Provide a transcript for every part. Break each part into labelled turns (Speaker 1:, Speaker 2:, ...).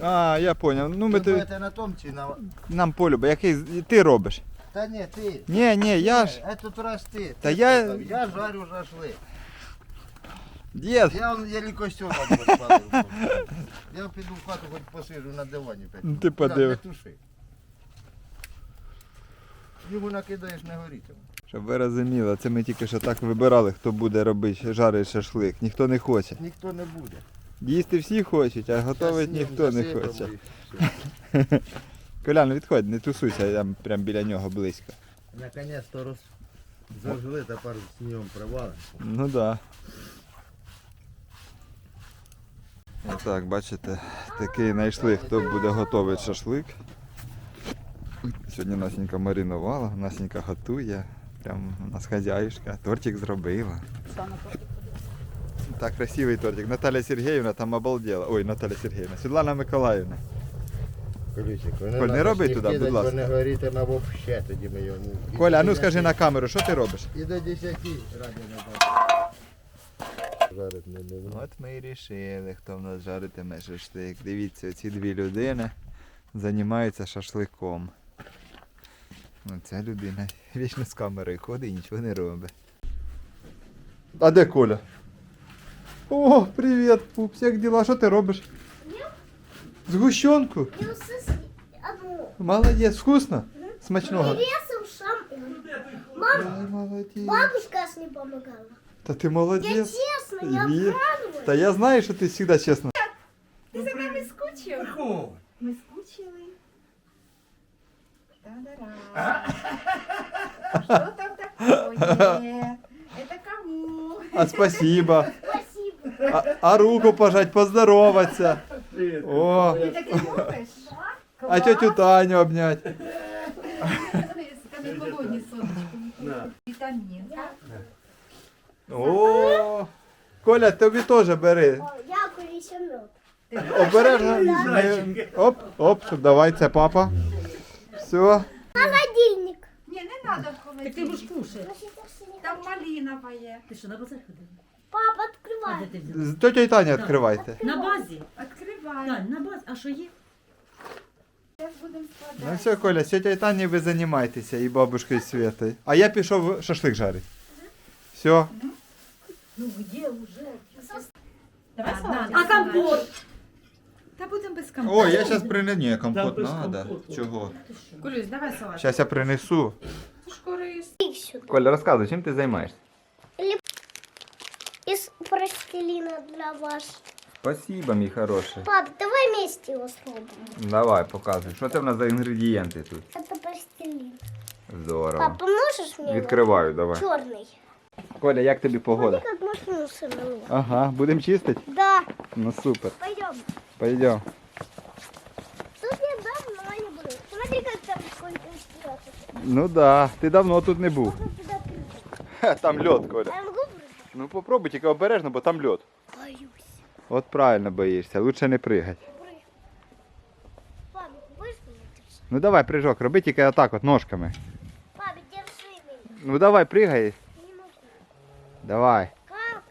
Speaker 1: А, я поняв. Ну ми ти,
Speaker 2: будете на том чи на...
Speaker 1: нам полюбе. Який ти робиш?
Speaker 2: Та ні, ти.
Speaker 1: Ні, ні, я ж.
Speaker 2: А тут раз ти.
Speaker 1: Та
Speaker 2: Ти
Speaker 1: я-
Speaker 2: сказав, Я жарю шашлик.
Speaker 1: Дід.
Speaker 2: Я он еле костюм розпалив. Я піду в хату, хоч посижу на дивані. п'ять
Speaker 1: Ну, ти подиви.
Speaker 2: Не туши. Йому накидаєш не горітиме.
Speaker 1: Щоб ви розуміли, це ми тільки що так вибирали, хто буде робити жарити шашлик. Ніхто не хоче.
Speaker 2: Ніхто не буде.
Speaker 1: Їсти всі хочуть, а готувати ніхто не хоче. Колян, відходь, не тусуйся, я прям біля нього близько.
Speaker 2: Наконец-то роз... зажгли, тепер з ним привалимо.
Speaker 1: Ну да. Отак, бачите, такий знайшли, хто буде готувати шашлик. Сьогодні Насінька маринувала, Насінька готує. Прям у нас хазяюшка, тортик зробила. Так, красивий тортик. Наталя Сергіївна там обалдела. Ой, Наталя Сергіївна. Світлана Миколаївна.
Speaker 2: Колючик,
Speaker 1: Коль, не роби туди, будь ласка.
Speaker 2: Не горітиме взагалі, тоді ми його... І
Speaker 1: Коля, а ну скажи на камеру, що ти робиш?
Speaker 2: І до 10 раді не Жарить не не
Speaker 1: От ми і рішили, хто в нас жаритиме шашлик. Дивіться, ці дві людини займаються шашликом. Ну, ця людина вічно з камерою ходить і нічого не робить. А де Коля? О, привіт, пупс, як діла? Що ти робиш? Згущенку?
Speaker 3: Я сос- одну.
Speaker 1: Молодець, вкусно? Смачного.
Speaker 3: Рисом шампунь. Мам,
Speaker 1: Ай, молодець.
Speaker 3: бабушка с ней помогала.
Speaker 1: Та ти
Speaker 3: Я
Speaker 1: молодець.
Speaker 3: честно, не
Speaker 1: Ні.
Speaker 3: обманываю.
Speaker 1: Та я знаю, що ти завжди чесно.
Speaker 4: Ти за нами скучив? Ми скучили. Та-да-ра. Що там такое? Это кому?
Speaker 1: А спасибо. А, а руку пожать, поздороваться. О,
Speaker 4: Ти таке любиш?
Speaker 1: а тетю Таню обнять.
Speaker 4: Скажи, холодні сонечко. Вітамін.
Speaker 1: О, Коля, тобі теж бери.
Speaker 3: Курю мед.
Speaker 1: Обережно. Не- Оп, оп, давай, це папа. Все.
Speaker 3: Холодильник.
Speaker 4: Ні, не треба в
Speaker 5: Так ти будеш кушати.
Speaker 4: Там малинова є.
Speaker 5: Ти що, на базар ходив?
Speaker 3: Папа,
Speaker 5: А де
Speaker 3: открывай.
Speaker 5: ти?
Speaker 1: З тетю Таню відкривайте.
Speaker 5: На базі?
Speaker 4: Відкривай.
Speaker 5: Так, на базі. А що є?
Speaker 4: Зараз будемо
Speaker 1: Ну
Speaker 4: складати.
Speaker 1: все, Коля, з тетю Таню ви займайтеся і бабушкою Світою. А я пішов шашлик жарити. Все.
Speaker 5: Ну, де вже?
Speaker 4: Давай
Speaker 5: А,
Speaker 4: салатик
Speaker 5: а компот?
Speaker 4: Та будемо без компоту.
Speaker 1: О, я зараз принесу. Ні, компот надо. Чого?
Speaker 4: Колюсь, давай салат.
Speaker 1: Зараз я принесу.
Speaker 4: Ж.
Speaker 1: Коля, розказуй, чим ти займаєшся?
Speaker 3: Из пластилина для вас.
Speaker 1: Спасибо, мій хороший.
Speaker 3: Пап, давай вместе его сломаем.
Speaker 1: Давай, показуй. Що це в нас за інгредієнти тут?
Speaker 3: Это пластилин.
Speaker 1: Здорово.
Speaker 3: Пап, поможешь мне?
Speaker 1: Відкриваю, давай.
Speaker 3: Черный.
Speaker 1: Коля, як тобі погода?
Speaker 3: Как машину собрала.
Speaker 1: Ага, будемо чистити?
Speaker 3: Да,
Speaker 1: Ну супер.
Speaker 3: пойдем.
Speaker 1: Пойдем.
Speaker 3: Тут я давно не был. Смотри, как там сколько света.
Speaker 1: Ну да, ти давно тут не був.
Speaker 3: Можно туда прыгать.
Speaker 1: Ха, Там льод, Коля.
Speaker 3: А я могу прыгать?
Speaker 1: Ну попробуй, тільки обережно, бо там льод.
Speaker 3: Боюсь.
Speaker 1: От правильно боїшся, лучше не пригать.
Speaker 3: Прыгай. Пап, будешь меня?
Speaker 1: Ну давай, прыжок, роби тільки отак от ножками.
Speaker 3: Пап, держи меня.
Speaker 1: Ну давай, пригай.
Speaker 3: Не могу.
Speaker 1: Давай.
Speaker 3: Как?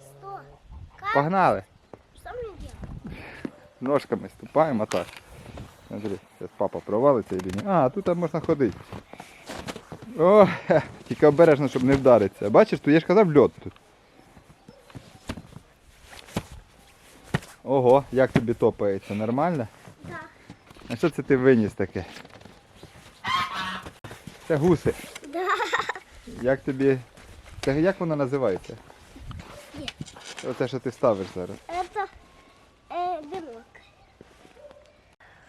Speaker 3: Что? Как?
Speaker 1: Погнали.
Speaker 3: Что мне делать?
Speaker 1: Ножками ступаємо так. Смотри, зараз папа провалиться і ні. А, тут можна ходити. О, хе, тільки обережно, щоб не вдаритися. Бачиш, тут я ж казав льод тут. Ого, як тобі топається, нормально?
Speaker 3: Так.
Speaker 1: А що це ти виніс таке? Це гуси.
Speaker 3: Да.
Speaker 1: Як тобі. Це як воно називається?
Speaker 3: Ні.
Speaker 1: Оце, що ти ставиш зараз.
Speaker 3: Это э, дымок.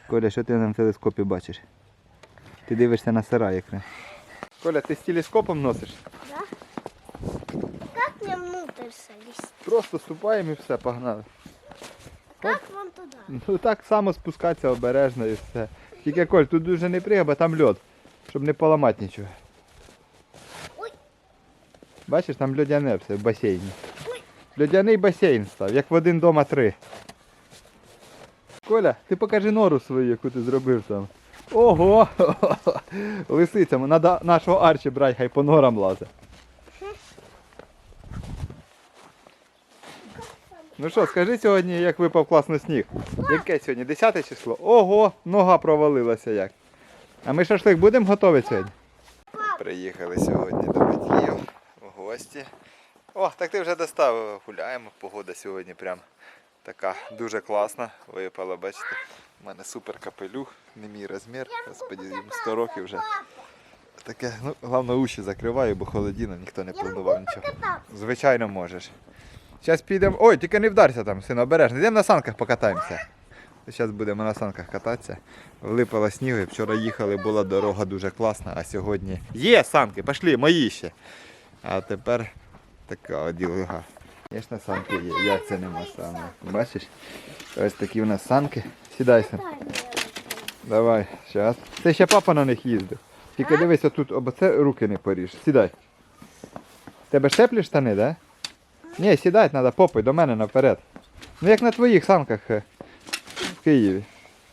Speaker 1: Коля, що ти на телескопі бачиш? Ти дивишся на сарай екран. Коля, ти з телескопом носиш?
Speaker 3: Да? Как мне внутрь залезть?
Speaker 1: Просто ступаємо і все, погнали.
Speaker 3: Как вон туда?
Speaker 1: Ну так само спускатися обережно і все. Тільки Коль, тут дуже не пригай, бо там льод, щоб не поламати нічого.
Speaker 3: Ой.
Speaker 1: Бачиш, там льодяне все в басейні.
Speaker 3: Ой.
Speaker 1: Льодяний басейн став, як в один дома три. Коля, ти покажи нору свою, яку ти зробив там. Ого! Лисицями, треба нашого Арчі брати, хай по норам лазить. Ну що, скажи сьогодні, як випав класно сніг. Яке сьогодні? 10 число? Ого, нога провалилася як. А ми шашлик будемо готові сьогодні? Приїхали сьогодні до батьків в гості. О, так ти вже доставив. Гуляємо. Погода сьогодні прям така дуже класна. Випала, бачите. У мене супер капелюх, не мій розмір. Господі, їм 100 років вже. Таке, ну, головне уші закриваю, бо холодіно, ніхто не планував нічого. Звичайно можеш. Зараз підемо. Ой, тільки не вдарся там, син, обережно. Йдемо на санках покатаємося. Зараз будемо на санках кататися. Влипало снігу. Вчора їхали, була дорога дуже класна, а сьогодні. Є санки, пішли, мої ще. А тепер така от ділога. Звісно, санки є. Як це нема саме? Бачиш? Ось такі у нас санки. Сідай, син. Давай, зараз. Це ще папа на них їздив. Тільки дивись, тут об це руки не поріж. Сідай. Тебе ж теплі штани, да? Ні, сідати треба попой до мене наперед. Ну як на твоїх санках е, в Києві.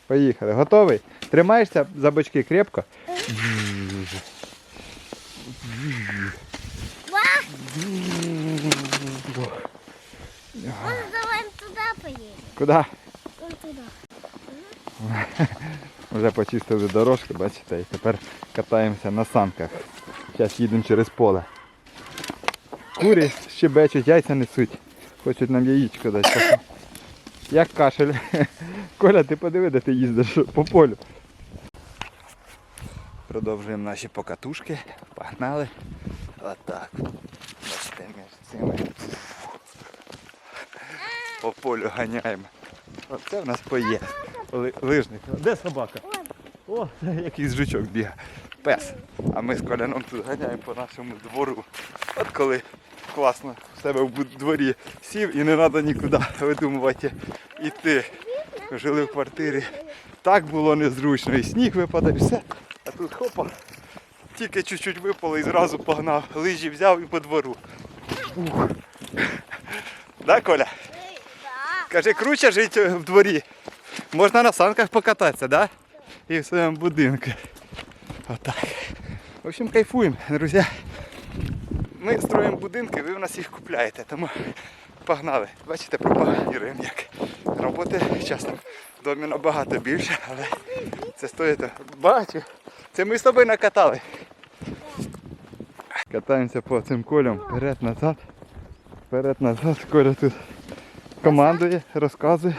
Speaker 1: Поїхали. Готовий? Тримаєшся за бочки крепко?
Speaker 3: Може, давай туди поїдемо.
Speaker 1: Куди? Вже почистили дорожки, бачите, і тепер катаємося на санках. Зараз їдемо через поле. Курі щебечуть, яйця несуть. Хочуть нам яєчко дати. Як кашель. Коля, ти подиви, де ти їздиш по полю. Продовжуємо наші покатушки. Погнали. Отак. Бачите, між цими. По полю ганяємо. Оце в нас поїзд. Лижник. Де собака? О, якийсь жучок бігає. Пес. А ми з коляном тут ганяємо по нашому двору. От коли класно в себе в дворі сів і не треба нікуди видумувати йти. Жили в квартирі. Так було незручно. І сніг випадає, все. А тут хопа. Тільки чуть-чуть випало і зразу погнав. Лижі взяв і по двору. Ух. Да, Коля? Кажи, круче жити в дворі. Можна на санках покататися, да? І в своєму будинку. Отак. В общем, кайфуємо, друзі. Ми строїмо будинки, ви в нас їх купляєте, тому погнали. Бачите, пропагандуємо як. Роботи часом в домі набагато більше, але це стоїть. Бачу, це ми з тобою накатали. Катаємося по цим колям вперед-назад. Вперед-назад. Коля тут командує, розказує.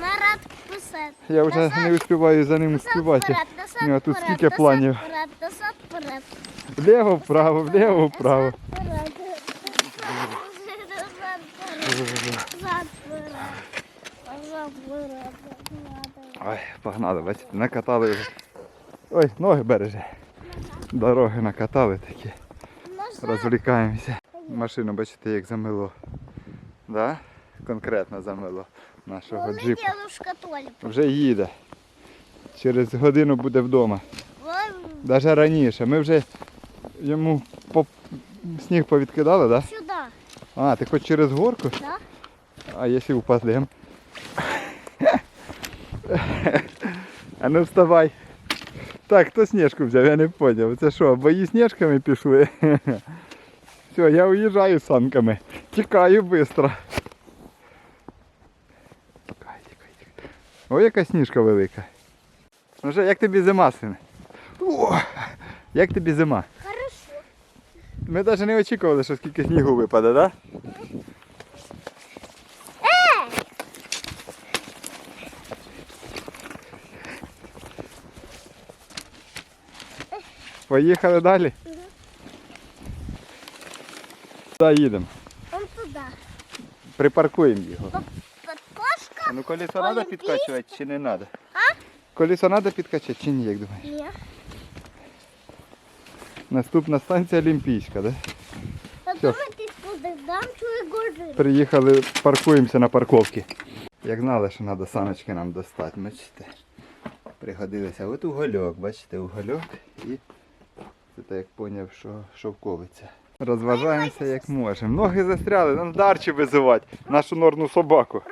Speaker 3: Нарад писет.
Speaker 1: Я вже не успіваю за ним успівати. У нього тут скільки планів.
Speaker 3: Назад.
Speaker 1: Вліво, вправо, вліво, вправо. Ой, погнали, бачите, накатали вже. Ой, ноги береже. Дороги накатали такі. Розвлікаємося. Машину, бачите, як замило. Да? Конкретно замило нашого джипа. Вже їде. Через годину буде вдома. Навіть раніше. Ми вже йому по... сніг повідкидали, так? Да?
Speaker 3: сюда.
Speaker 1: А, ти хоч через горку?
Speaker 3: Да.
Speaker 1: А якщо впадемо? А ну вставай. Так, хто сніжку взяв, я не поняв. Це що, бої сніжками пішли? Все, я уїжджаю з санками. Тікаю швидко. Ой, яка сніжка велика. Ну що, як тобі зима, син? О, як тобі зима?
Speaker 3: Хорошо.
Speaker 1: Ми навіть не очікували, що скільки снігу випаде, так? Да? Поїхали далі. Куди їдемо?
Speaker 3: Он туда.
Speaker 1: Припаркуємо його. Ну колесо треба підкачувати чи не треба? А? Колесо треба підкачати чи ні, як думаєш?
Speaker 3: Нет.
Speaker 1: Наступна станція Олімпійська, да?
Speaker 3: Чую горжи.
Speaker 1: Приїхали, паркуємося на парковці. Як знали, що треба саночки нам достати, бачите. Пригодилися. От угольок, бачите, угольок і це як поняв, що шовковиця. Розважаємося як можемо. Ноги застряли, нам дарчі визивати. Нашу норну собаку.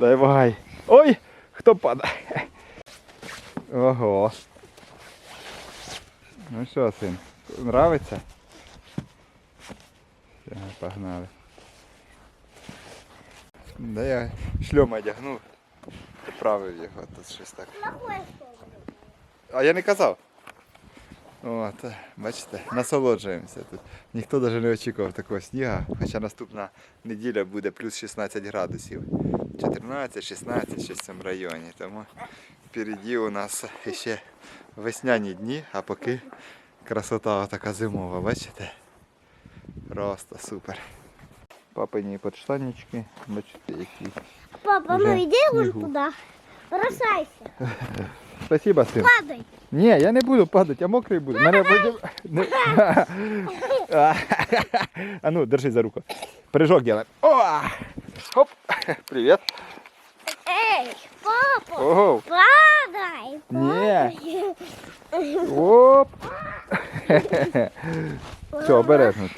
Speaker 1: Давай. Ой! Хто падає? Ого. Ну що, син, нравиться? Все, погнали. Да я шльом одягнув. Поправив його тут щось так. А я не казав. От, бачите, насолоджуємося тут. Ніхто навіть не очікував такого снігу, хоча наступна неділя буде плюс 16 градусів. 14-16 щось в цьому районі. Тому впереді у нас ще весняні дні, а поки красота така зимова, бачите? Просто супер. Папині подштаннички, бачите, які.
Speaker 3: Папа,
Speaker 1: Уже
Speaker 3: ну иди вон
Speaker 1: снегу.
Speaker 3: туда. Бросайся.
Speaker 1: Спасибо, син.
Speaker 3: Падай.
Speaker 1: Ні, я не буду падати, я мокрий буду. Мене потім... Не- а ну, держи за руку. Прыжок делаем. О! Хоп! Привет.
Speaker 3: Эй, папа,
Speaker 1: Ого!
Speaker 3: падай.
Speaker 1: Не.
Speaker 3: падай.
Speaker 1: Оп! Все, обережно.